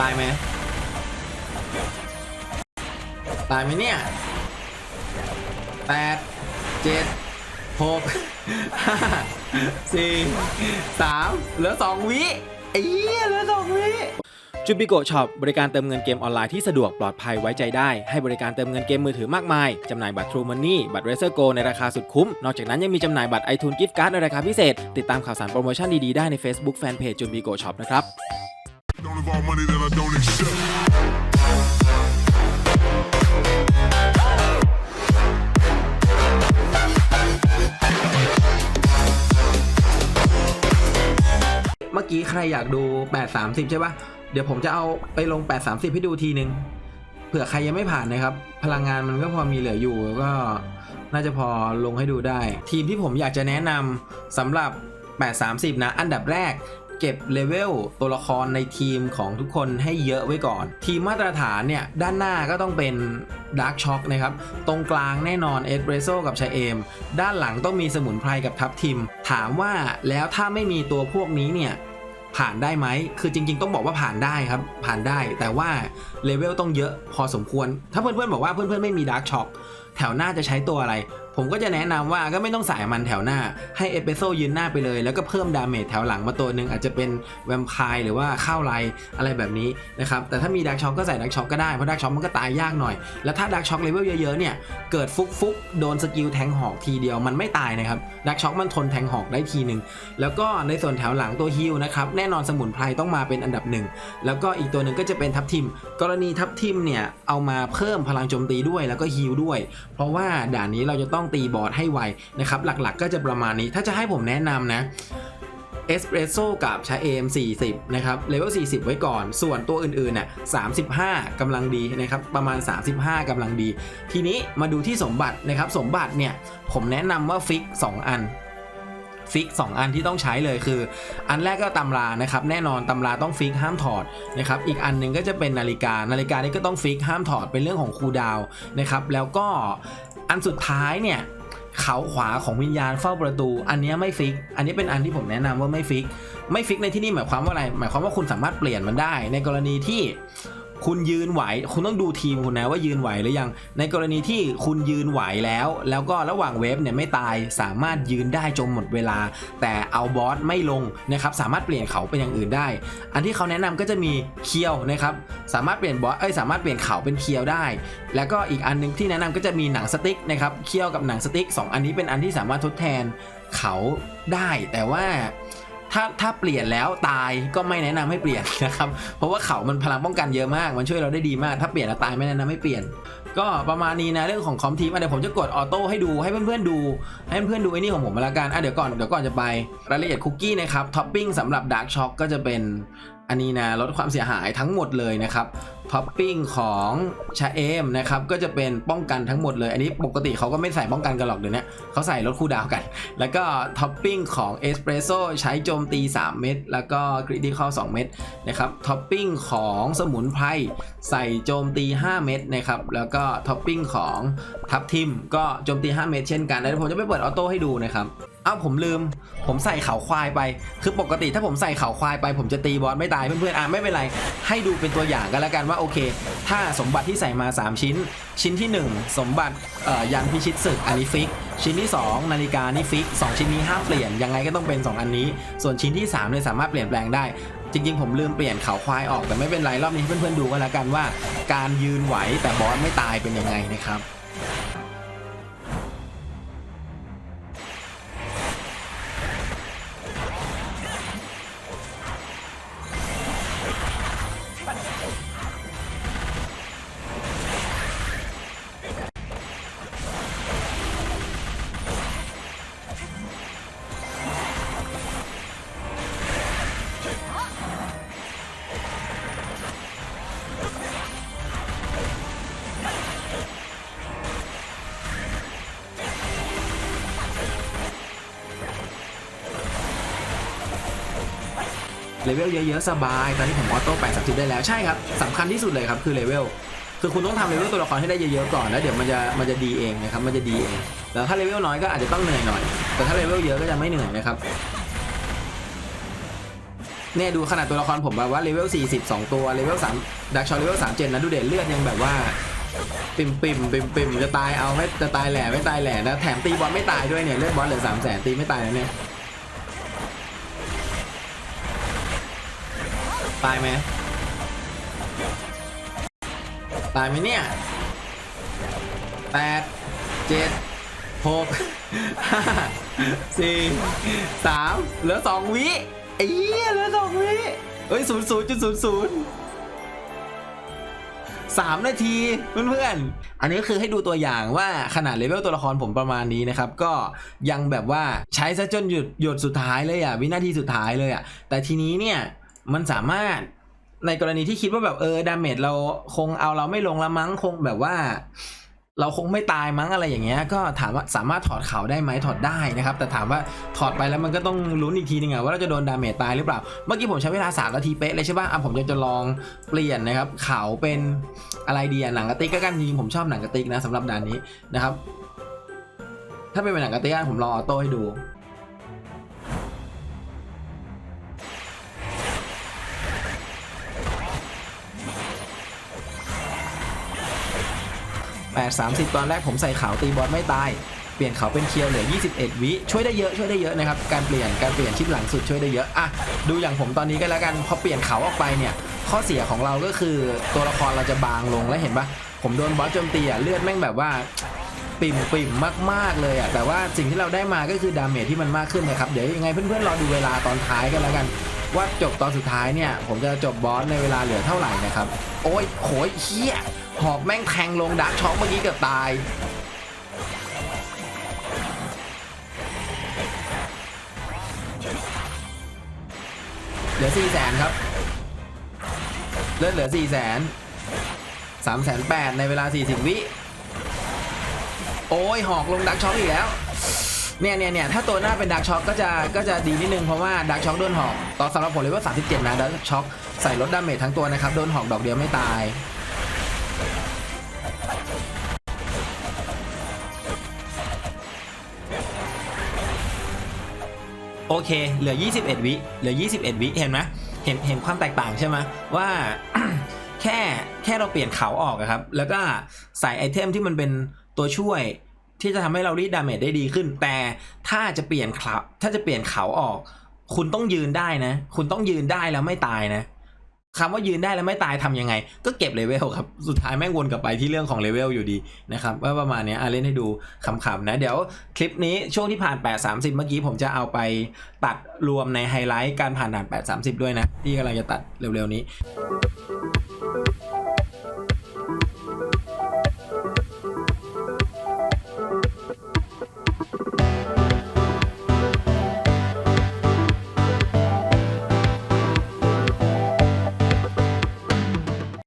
ตายไหมตายไหมเนี่ยแปดเจ็ดหกห้าสี่สามเหลือสองวิไอ้เหี้ยเหลือสองวิจูบิโกช็อปบริการเติมเงินเกมออนไลน์ที่สะดวกปลอดภัยไว้ใจได้ ให้บริการเติมเงินเกมมือถือมากมาย จำหน่ายบัตร True Money บัตร Razer Go ในราคาสุดคุ้ม นอกจากนั้นยังมีจำหน่ายบัตร iTunes Gift Card ในราคาพิเศษ ติดตามข่าวสารโปรโมชั่นดีๆ ได้ใน Facebook Fanpage จูบิโกช็อปนะครับ Don't involve money that I don't accept. เมื่อกี้ใครอยากดู 830 ใช่ปะเดี๋ยวผมจะเอาไปลง 830 ให้ดูทีนึง เผื่อใครยังไม่ผ่านนะครับ พลังงานมันก็พอมีเหลืออยู่ก็น่าจะพอลงให้ดูได้ ทีมที่ผมอยากจะแนะนำสำหรับ 830 นะ อันดับแรก เก็บเลเวลตัวละครในทีมของทุกคนให้เยอะไว้ก่อน ทีมมาตรฐานเนี่ย ด้านหน้าก็ต้องเป็นดาร์กช็อคนะครับ ตรงกลางแน่นอนเอสเปรสโซกับชาเอม ด้านหลังต้องมีสมุนไพรกับทับทิม ถามว่าแล้วถ้าไม่มีตัวพวกนี้เนี่ยผ่านได้ไหม คือจริง ๆ ต้องบอกว่าผ่านได้ครับ ผ่านได้ แต่ว่าเลเวลต้องเยอะพอสมควร ถ้าเพื่อนๆบอกว่าเพื่อนๆไม่มีดาร์กช็อคแถวหน้าจะใช้ตัวอะไร ผมก็จะแนะนำว่าก็ไม่ต้องใส่มันแถวหน้า ให้เอเปโซยืนหน้าไปเลย แล้วก็เพิ่มดาเมจแถวหลังมาตัวหนึ่งอาจจะเป็นแวมไพร์หรือว่าข้าวไรอะไรแบบนี้นะครับแต่ถ้ามีดาร์กช็อคก็ใส่ดาร์กช็อคก็ได้เพราะดาร์กช็อคมันก็ตายยากหน่อย แล้วถ้าดาร์กช็อคเลเวลเยอะๆเนี่ยเกิดฟุกฟุกๆโดนสกิลแทงหอกทีเดียวมันไม่ตายนะครับดาร์กช็อคมันทนแทงหอกได้ทีหนึ่งแล้วก็ในส่วนแถวหลังตัวฮิลนะครับแน่นอนสมุนไพรต้องมาเป็นอันดับหนึ่งแล้วก็อีกตัวหนึ่งก็จะเป็นทับทิม กรณีทับทิมเนี่ยเอามาเพิ่มพลังโจมตีด้วยแล้วก็ฮิลด้วย เพราะว่าด่านนี้เราจะต้องตีบอร์ดให้ไวนะครับหลักๆ ก็จะประมาณนี้ถ้าจะให้ผมแนะนำนะเอสเปรสโซ่กับชาเอม40 นะครับเลเวล 40 ไว้ก่อน ส่วนตัวอื่นๆน่ะ35กำลังดีนะครับ ประมาณ 35กำลังดี ทีนี้มาดูที่สมบัตินะครับ สมบัติเนี่ย ผมแนะนำว่าฟิก 2 อัน ฟิก 2 อันที่ต้องใช้เลยคือ อันแรกก็ตำรานะครับแน่นอนตำราต้องฟิกห้ามถอดนะครับอีกอันหนึงก็จะเป็นนาฬิกานาฬิกานี่ก็ต้องฟิกห้ามถอดเป็นเรื่องของครูดาวนะครับแล้วก็อันสุดท้ายเนี่ยเขาขวาของวิญญาณเฝ้าประตู อันนี้ไม่ฟิก อันนี้เป็นอันที่ผมแนะนำว่าไม่ฟิก ไม่ฟิกในที่นี่หมายความว่าอะไร หมายความว่าคุณสามารถเปลี่ยนมันได้ ในกรณีที่ คุณยืนไหว คุณต้องดูทีมคุณนะว่ายืนไหวหรือยัง ในกรณีที่คุณยืนไหวแล้ว แล้วก็ระหว่างเวฟเนี่ยไม่ตาย สามารถยืนได้จนหมดเวลา แต่เอาบอสไม่ลงนะครับ สามารถเปลี่ยนเขาเป็นอย่างอื่นได้ อันที่เขาแนะนำก็จะมีเคียวนะครับ สามารถเปลี่ยนบอส เอ้ย สามารถเปลี่ยนเขาเป็นเคียวได้ แล้วก็อีกอันหนึงที่แนะนำก็จะมีหนังสติ๊กนะครับ เคียวกับหนังสติ๊กสองอันนี้เป็นอันที่สามารถทดแทนเขาได้ แต่ว่า ถ้าถ้าเปลี่ยนแล้วตายก็ไม่แนะนำให้เปลี่ยนนะครับ เพราะว่าเขามันพลังป้องกันเยอะมาก มันช่วยเราได้ดีมาก ถ้าเปลี่ยนแล้วตายไม่แนะนำให้เปลี่ยน ก็ประมาณนี้นะเรื่องของคอมทีมเดี๋ยวผมจะกดออโต้ให้ดูให้เพื่อนๆดู ให้เพื่อนๆดูไอ้นี่ของผมมาละกันอะเดี๋ยวก่อนเดี๋ยวก่อนจะไปรายละเอียดคุกกี้นะครับท็อปปิ้งสำหรับดาร์กช็อกก็จะเป็นอันนี้นะลดความเสียหายทั้งหมดเลยนะครับ ท็อปปิ้งของชาเอมนะครับก็จะเป็นป้องกันทั้งหมดเลย อันนี้ปกติเขาก็ไม่ใส่ป้องกันกันหรอกเดี๋ยวนี้เขาใส่ลดคูลดาวกัน แล้วก็ท็อปปิ้งของเอสเปรสโซใช้โจมตี 3 เม็ดแล้วก็คริติคอล2เม็ดนะครับท็อปปิ้งของสมุนไพรใส่โจมตี 5 เม็ดนะครับแล้วก็ท็อปปิ้งของทับทิมก็โจมตี 5 เม็ดเช่นกันเดี๋ยวผมจะไปเปิดออโต้ให้ดูนะครับอ้าวผมลืม ผมใส่เขาควายไป คือปกติถ้าผมใส่เขาควายไป ผมจะตีบอสไม่ตายเพื่อนๆอะไม่เป็นไรให้ดูเป็นตัวอย่างกันแล้วกันว่าโอเค ถ้าสมบัติที่ใส่มา 3 ชิ้น ชิ้นที่ 1 สมบัติยันพิชิตศึกอันนี้ฟิก ชิ้นที่ 2 นาฬิกานี่ฟิก 2 ชิ้นนี้ห้ามเปลี่ยนยังไงก็ต้องเป็น 2 อันนี้ ส่วนชิ้นที่3เนี่ยสามารถเปลี่ยนแปลงได้จริงๆ ผมลืมเปลี่ยนเขาควายออกแต่ไม่เป็นไรรอบนี้เพื่อนๆดูกันแล้วกันว่า การยืนไหวแต่บอสไม่ตายเป็นยังไงนะครับ เลเวลเยอะๆสบาย ตอนนี้ผมออโต้8 30ได้แล้วใช่ครับสำคัญที่สุดเลยครับคือเลเวลคือคุณต้องทำเลเวลตัวละครให้ได้เยอะๆก่อนแล้วเดี๋ยวมันจะมันจะดีเองนะครับมันจะดีเองแต่ถ้าเลเวลน้อยก็อาจจะต้องเหนื่อยหน่อย แต่ถ้าเลเวลเยอะก็จะไม่เหนื่อยนะครับเนี่ยดูขนาดตัวละครผมแบบว่าเลเวล40 2 ตัวเลเวล3ดักชอเลเวล37นะดูเด่นเลือดยังแบบว่า ปิ่มปิ่มปิ่มปิ่มจะตายเอาไม่จะตายแหล่ไม่ตายแหล่นะแถมตีบอลไม่ตายด้วยเนี่ยเลือดบอลเหลือ3 0 0แสนตีไม่ตายนะเนี่ย ตายไหมตายไหมเนี่ยแปดเจ็ดหกห้าสี่สามเหลือสองวิไอ้เหี้ยเหลือสองวิเฮ้ยศูนย์ศูนย์จุดศูนย์ศูนย์สามนาทีเพื่อนๆ อันนี้คือให้ดูตัวอย่างว่าขนาดเลเวลตัวละครผมประมาณนี้นะครับ ก็ยังแบบว่าใช้ซะจนหยุดหยดสุดท้ายเลยอะ วินาทีสุดท้ายเลยอะ แต่ทีนี้เนี่ย มันสามารถในกรณีที่คิดว่าแบบเออดาเมจเราคงเอาเราไม่ลงละมั้งคงแบบว่า เราคงไม่ตายมั้งอะไรอย่างเงี้ย ก็ถามว่าสามารถถอดเขาได้ไหมถอดได้นะครับ แต่ถามว่าถอดไปแล้วมันก็ต้องลุ้นอีกทีนึงอะว่าเราจะโดนดาเมจตายหรือเปล่า เมื่อกี้ผมใช้เวลา3นาทีเป๊ะเลยใช่ป่ะอะผมจะจะลองเปลี่ยนนะครับ เขาเป็นอะไรดีอะหนังกระติกก็กันจริงผมชอบหนังกระติกนะสำหรับด่านนี้นะครับ ถ้าเป็นหนังกระติกผมลองออโต้ให้ดู 8 30 ตอนแรกผมใส่ขาวตีบอสไม่ตาย เปลี่ยนเขาเป็นเคียวเหลือ 21 วิช่วยได้เยอะช่วยได้เยอะนะครับ การเปลี่ยนการเปลี่ยนชิปหลังสุดช่วยได้เยอะอะดูอย่างผมตอนนี้ก็แล้วกันพอเปลี่ยนเขาออกไปเนี่ย ข้อเสียของเราก็คือตัวละครเราจะบางลงแล้วเห็นปะผมโดนบอสโจมตีอะเลือดแม่งแบบว่าปิ่มปิ่มมาก ๆ เลยอะแต่ว่าสิ่งที่เราได้มาก็คือดาเมจที่มันมากขึ้นนะครับ เดี๋ยวยังไงเพื่อนๆรอดูเวลาตอนท้ายกันแล้วกัน ว่าจบตอนสุดท้ายเนี่ย ผมจะจบบอสในเวลาเหลือเท่าไหร่นะครับ โอ้ยโหยเฮียหอกแม่งแทงลงดักช็อกเมื่อกี้เกือบตายเหลือสี่แสนครับ เลือดเหลือสี่แสนสามแสนแปดในเวลาสี่สิบวิ โอ้ยหอกลงดักช็อคอีกแล้ว เนี่ยเนี่ยเนี่ยถ้าตัวหน้าเป็นดักช็อคก็จะก็จะดีนิดนึงเพราะว่าดักช็อคโดนหอกตอนสำหรับผมเลยว่า 37 นะดักช็อคใส่ลดดาเมจทั้งตัวนะครับ โดนหอกดอกเดียวไม่ตายโอเค เหลือ 21 วิ เหลือ 21 วิ เห็นไหมเห็น เห็นความแตกต่างใช่ไหมว่าแค่ แค่เราเปลี่ยนเขาออกอะครับ แล้วก็ใส่ไอเทมที่มันเป็นตัวช่วย ที่จะทำให้เรารีดดาเมจได้ดีขึ้น แต่ถ้าจะเปลี่ยนเขาถ้าจะเปลี่ยนเขาออก คุณต้องยืนได้นะ คุณต้องยืนได้แล้วไม่ตายนะคำว่ายืนได้แล้วไม่ตายทำยังไง ก็เก็บเลเวลครับ สุดท้ายแม่งวนกลับไปที่เรื่องของเลเวลอยู่ดีนะครับว่าประมาณนี้อะเล่นให้ดูขำๆนะ เดี๋ยวคลิปนี้ช่วงที่ผ่าน 8 30 เมื่อกี้ผมจะเอาไปตัดรวมในไฮไลท์การผ่านด่าน 8 30 ด้วยนะ ที่กำลังจะตัดเร็วๆนี้